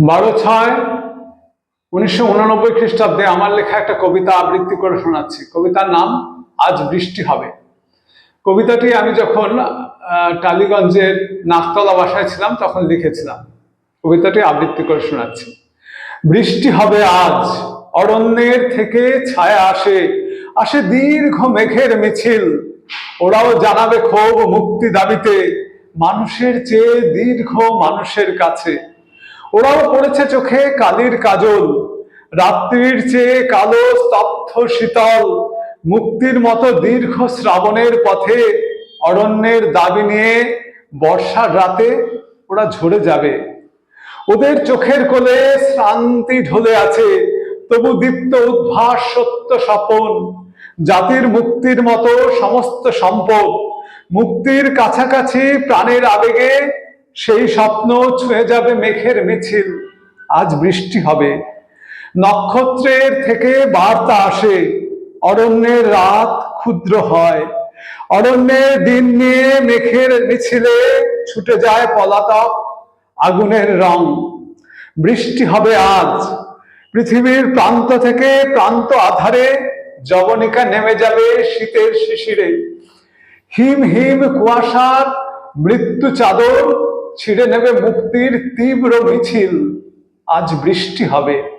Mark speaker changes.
Speaker 1: বারো ছয় উনিশশো উননব্বই খ্রিস্টাব্দে আমার লেখা একটা কবিতা আবৃত্তি করে শোনাচ্ছি। কবিতার নাম আজ বৃষ্টি হবে। কবিতাটি আমি যখন টালিগঞ্জের নাকতলা বাসায় ছিলাম, তখন লিখেছিলাম। কবিতাটি আবৃত্তি করে শোনাচ্ছি। বৃষ্টি হবে আজ, অরণ্যের থেকে ছায়া আসে আসে দীর্ঘ মেঘের মিছিল। ওরাও জানাবে ক্ষোভ মুক্তি দাবিতে, মানুষের চেয়ে দীর্ঘ মানুষের কাছে। ওরাও পড়েছে চোখে কালির কাজল, রাত্রির চেয়ে কালো স্তব্ধ শীতল, মুক্তির মতো দীর্ঘ শ্রাবণের পথে অরণ্যের দাবি নিয়ে বর্ষার রাতে ওরা ঝরে যাবে। ওদের চোখের কোলে শ্রান্তি ঢলে আছে, তবু দীপ্ত উদ্ভাস সত্য স্বপন, জাতির মুক্তির মতো সমস্ত সম্পদ, মুক্তির কাছাকাছি প্রাণের আবেগে সেই স্বপ্ন ছুঁয়ে যাবে মেঘের মিছিল। আজ বৃষ্টি হবে। নক্ষত্রের থেকে বার্তা আসে, অরণ্যের রাত ক্ষুদ্র হয়। অরণ্যের দিন নিয়ে মেঘের মিছিলে ছুটে যায় পলাতক আগুনের রং। বৃষ্টি হবে আজ। পৃথিবীর প্রান্ত থেকে প্রান্ত আধারে জবনিকা নেমে যাবে শীতের শিশিরে। হিম হিম কুয়াশার মৃত্যু চাদর ছিঁড়ে নেবে মুক্তির তীব্র মিছিল। আজ বৃষ্টি হবে।